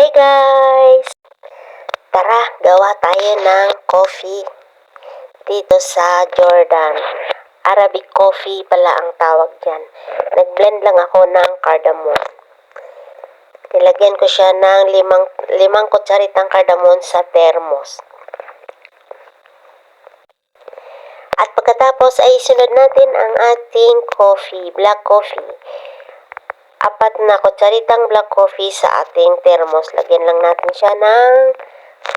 Hi guys! Tara, gawa tayo ng coffee dito sa Jordan. Arabic coffee pala ang tawag dyan. Nag-blend lang ako ng cardamom. Nilagyan ko siya ng limang, limang kutsaritang cardamom sa thermos. At pagkatapos ay sunod natin ang ating coffee, black coffee. Apat na kutsaritang black coffee sa ating thermos. Lagyan lang natin siya ng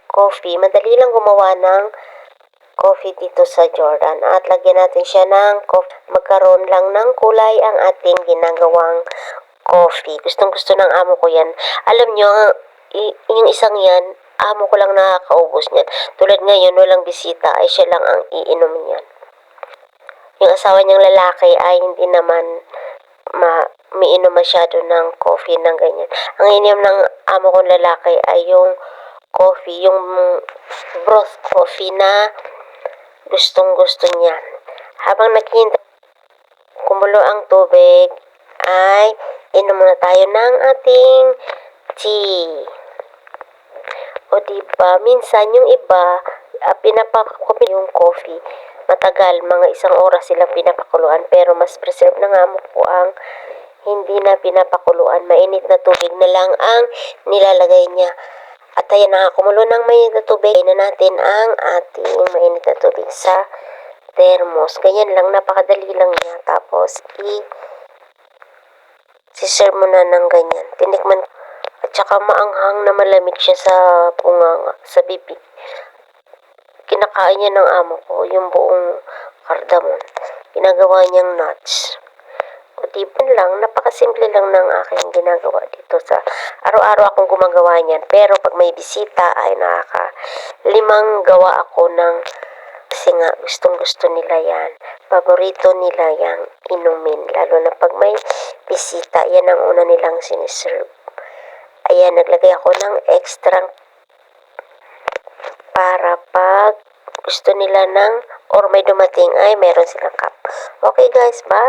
coffee. Madali lang gumawa ng coffee dito sa Jordan. At lagyan natin siya ng coffee. Magkaroon lang ng kulay ang ating ginagawang coffee. Gustong gusto ng amo ko yan. Alam nyo, yung isang yan, amo ko lang nakakaubos niyan. Tulad ngayon, walang bisita, ay siya lang ang iinom niyan. Yung asawa niyang lalaki ay hindi naman ma umiinom masyado ng coffee ng ganyan. Ang ininom ng amo kong lalaki ay yung coffee, yung broth coffee na gustong gusto niya. Habang naghihintay kumulo ang tubig, ay inom muna tayo ng ating tea. O diba, minsan yung iba, uh, pinapakupin yung coffee. Matagal, mga isang oras silang pinapakuluan. Pero mas preserve na nga mo po ang hindi na pinapakuluan. Mainit na tubig na lang ang nilalagay niya. At ayan na, kumulo ng mainit na tubig. na natin ang ating mainit na tubig sa thermos. Ganyan lang, napakadali lang niya. Tapos, i- siserve mo na ng ganyan. Tinikman at saka maanghang na malamig siya sa punganga, sa bibig. Kinakain niya ng amo ko, yung buong cardamom. Ginagawa niyang nuts. Ba lang, napakasimple lang ng aking ginagawa dito sa araw-araw akong gumagawa niyan. Pero pag may bisita ay nakaka limang gawa ako ng kasi nga gustong gusto nila yan. Paborito nila yang inumin. Lalo na pag may bisita, yan ang una nilang siniserve. Ayan, naglagay ako ng extra para pag gusto nila ng or may dumating ay meron silang cup. Okay guys, bye!